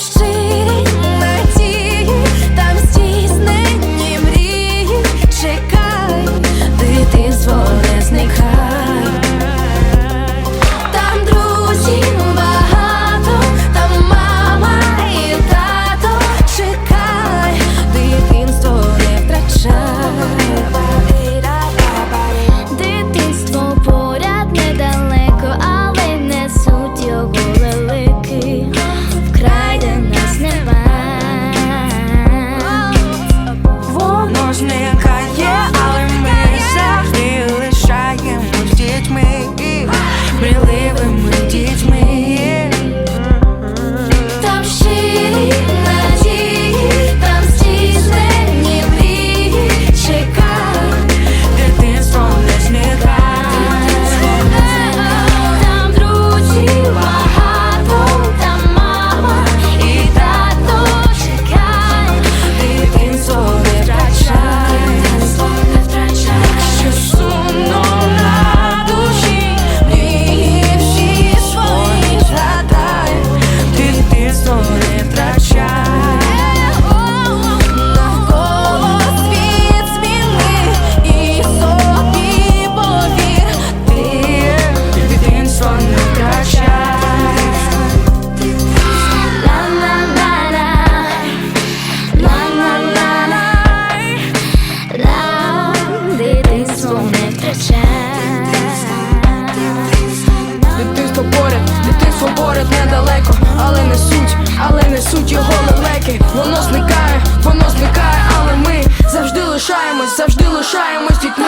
mężczyzn. Воно лишаємось, завжди лишаємось дітьми.